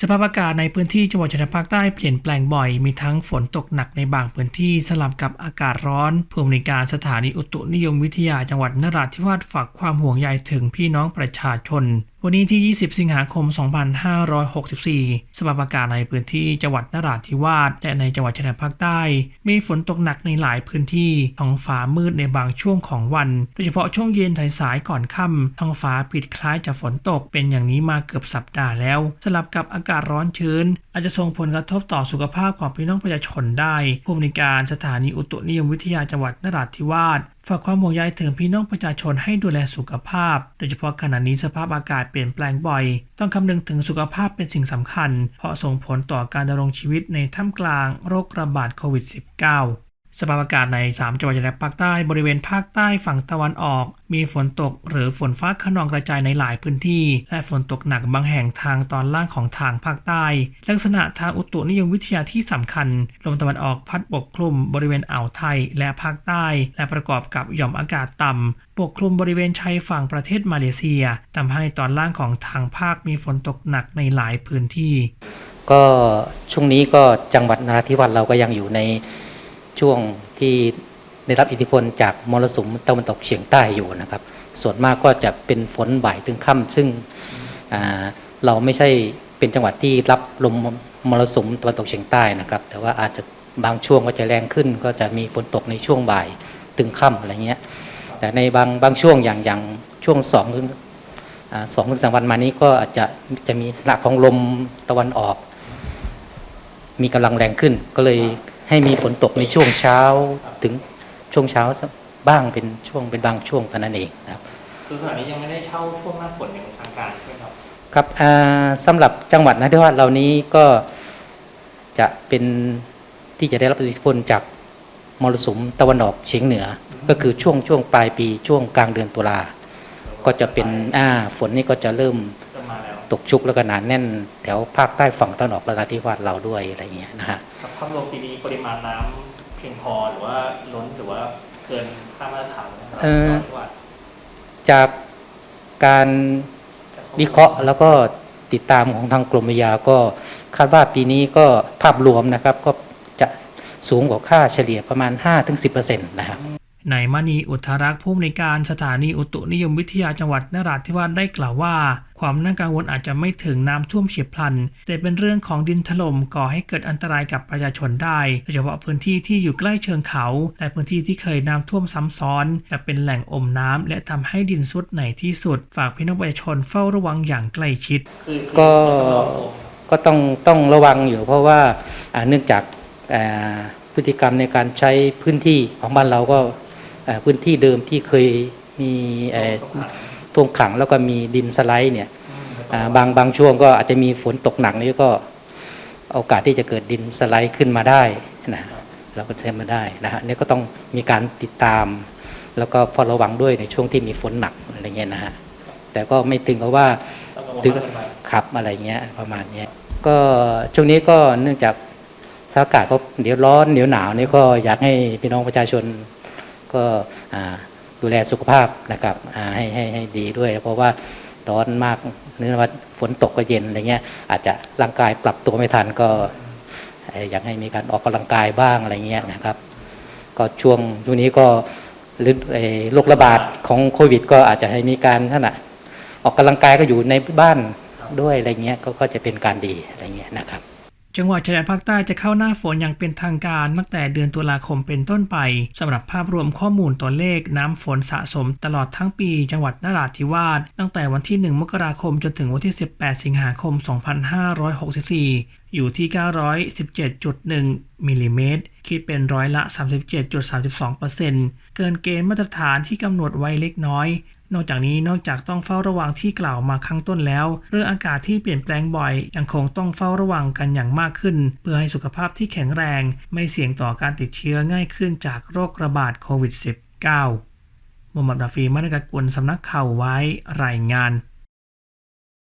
สภาพอากาศในพื้นที่จังหวัดชายแดนภาคใต้เปลี่ยนแปลงบ่อย มีทั้งฝนตกหนักในบางพื้นที่สลับกับอากาศร้อนผู้อำนวยการสถานีอุตุนิยมวิทยาจังหวัดนราธิวาสฝากความห่วงใยถึงพี่น้องประชาชนวันนี้ที่ 20 สิงหาคม 2564 สภาพอากาศในพื้นที่จังหวัดนราธิวาสและในจังหวัดชายแดนภาคใต้ มีฝนตกหนักในหลายพื้นที่ ท้องฟ้ามืดในบางช่วงของวัน โดยเฉพาะช่วงเย็นสายก่อนค่ำท้องฟ้าปิดคล้ายจะฝนตกเป็นอย่างนี้มาเกือบสัปดาห์แล้ว สลับกับอากาศร้อนชื้น อาจจะส่งผลกระทบต่อสุขภาพของพี่น้องประชาชนได้ ผู้อำนวยการสถานีอุตุนิยมวิทยาจังหวัดนราธิวาส ฝากความห่วงใยถึงพี่น้องประชาชนให้ดูแลสุขภาพ โดยเฉพาะขณะนี้สภาพอากาศเปลี่ยนแปลงบ่อย ต้องคำนึงถึงสุขภาพเป็นสิ่งสำคัญ เพราะส่งผลต่อการดำรงชีวิตในท่ามกลางโรคระบาดโควิด -19 สภาพอากาศใน 3 จังหวัดชายแดนภาคใต้บริเวณภาคใต้ฝั่งตะวันออก มีฝนตกหรือฝนฟ้าขนองกระจายในหลายพื้นที่ และฝนตกหนักบางแห่งทางตอนล่างของทางภาคใต้ ลักษณะทางอุตุนิยมวิทยาที่สำคัญ ลมตะวันออกพัดปกคลุมบริเวณอ่าวไทยและภาคใต้ และประกอบกับหย่อมอากาศต่ำปกคลุมบริเวณชายฝั่งประเทศมาเลเซียทำให้ตอนล่างของทางภาคมีฝนตกหนักในหลายพื้นที่ ก็ช่วงนี้ก็จังหวัดนราธิวาสเราก็ยังอยู่ใน ช่วงที่ได้รับอิทธิพลจากมรสุมตะวันตกเฉียงใต้อยู่นะครับ ส่วนมากก็จะเป็นฝนบ่ายถึงค่ำซึ่งเราไม่ใช่เป็นจังหวัดที่รับลมมรสุมตะวันตกเฉียงใต้นะครับ แต่ว่าอาจจะบางช่วงก็จะแรงขึ้น ก็จะมีฝนตกในช่วงบ่ายถึงค่ำอะไรเงี้ย แต่ในบางบางช่วงอย่างอย่างช่วงสองถึงสองถึงสามวันมานี้ก็อาจจะจะมีลักษณะของลมตะวันออก มีกำลังแรงขึ้นก็เลย ให้มีฝนตกในช่วงเช้าถึงช่วงเช้าสักบ้างเป็นช่วงเป็นบางช่วงเท่านั้นเองนะครับคือขณะนี้ยังไม่ได้เข้าช่วงหน้าฝนอย่างทางการใช่ไหมครับครับอ่าสำหรับจังหวัดนราธิวาสเรานี้ก็จะเป็นที่จะได้รับอิทธิพลจากมรสุมตะวันออกเฉียงเหนือ ก็คือช่วงช่วงปลายปีช่วงกลางเดือนตุลาก็จะเป็นอ่าฝนนี่ก็จะเริ่มจะมาแล้ว ตกชุกแล้วก็หนาแน่นแถวภาคใต้ฝั่งตะวันออกนราธิวาสเราด้วยอะไรอย่างเงี้ยนะฮะกับภาพรวมปีนี้ปริมาณน้ำเพียงพอหรือว่าล้นหรือว่าเกินค่ามาตรฐานนะครับเอ่อที่ว่าจากการวิเคราะห์แล้วก็ติดตามของทางกรมวิทยาก็คาดว่าปีนี้ก็ภาพรวมนะครับก็จะสูงกว่าค่าเฉลี่ยประมาณ 5-10%นะครับ นายมณีอุทารักษ์ผู้อำนวยการสถานีอุตุนิยมวิทยาจังหวัดนราธิวาสได้กล่าวว่า ความน่ากังวลอาจจะไม่ถึงน้ำท่วมเฉียบพลัน แต่เป็นเรื่องของดินถล่มก่อให้เกิดอันตรายกับประชาชนได้โดยเฉพาะพื้นที่ที่อยู่ใกล้เชิงเขา และพื้นที่ที่เคยน้ำท่วมซ้ำซ้อนจะเป็นแหล่งอมน้ำและทำให้ดินซุดในที่สุด ฝากพี่น้องประชาชนเฝ้าระวังอย่างใกล้ชิด ก็ก็ต้องต้องระวังอยู่ เพราะว่าเนื่องจากพฤติกรรมในการใช้พื้นที่ของบ้านเราก็ พื้นที่เดิมที่เคยมีเอ่อท่วมขังแล้วก็มีดินสไลด์เนี่ยอ่าบางบางช่วงก็อาจจะมีฝนตกหนักนี่ก็โอกาสที่จะเกิดดินสไลด์ขึ้นมาได้นะเราก็ใช้มาได้นะฮะนี่ก็ต้องมีการติดตาม แล้วก็เฝ้าระวังด้วยในช่วงที่มีฝนหนักอะไรเงี้ยนะฮะแต่ก็ไม่ถึงกับว่าถึงขับอะไรเงี้ยประมาณเนี้ยก็ช่วงนี้ก็เนื่องจากสภาพอากาศก็เดี๋ยวร้อนเดี๋ยวหนาวนี่ก็อยากให้พี่น้องประชาชน ก็ดูแลสุขภาพนะครับให้ให้ให้ดีด้วย เพราะว่าร้อนมากเนื่องว่าฝนตกก็เย็นอะไรเงี้ยอาจจะร่างกายปรับตัวไม่ทันก็อยากให้มีการออกกำลังกายบ้างอะไรเงี้ยนะครับ ก็ช่วงช่วงนี้ก็ฤดูเอ่อโรคระบาดของโควิด ก็อาจจะให้มีการท่านะออกกำลังกายก็อยู่ในบ้านด้วยอะไรเงี้ยก็จะเป็นการดีอะไรเงี้ยนะครับ จังหวัดชายแดนภาคใต้จะเข้าหน้าฝนอย่างเป็นทางการตั้งแต่เดือนตุลาคมเป็นต้นไปสำหรับภาพรวมข้อมูลตัวเลขน้ำฝนสะสมตลอดทั้งปี จังหวัดนราธิวาสตั้งแต่วันที่ 1 มกราคมจนถึงวันที่ 18 สิงหาคม 2564 อยู่ที่ 917.1 มิลลิเมตร คิดเป็นร้อยละ 37.32%เกินเกณฑ์มาตรฐานที่กำหนดไว้เล็กน้อย นอกจากนี้นอกจากต้องเฝ้าระวังที่กล่าวมาข้างต้นแล้ว เรื่องอากาศที่เปลี่ยนแปลงบ่อย ยังคงต้องเฝ้าระวังกันอย่างมากขึ้น เพื่อให้สุขภาพที่แข็งแรง ไม่เสี่ยงต่อการติดเชื้อง่ายขึ้นจากโรคระบาดโควิด -19 มุฮัมมัดราฟีมาดกกุลสำนักข่าวไว้รายงาน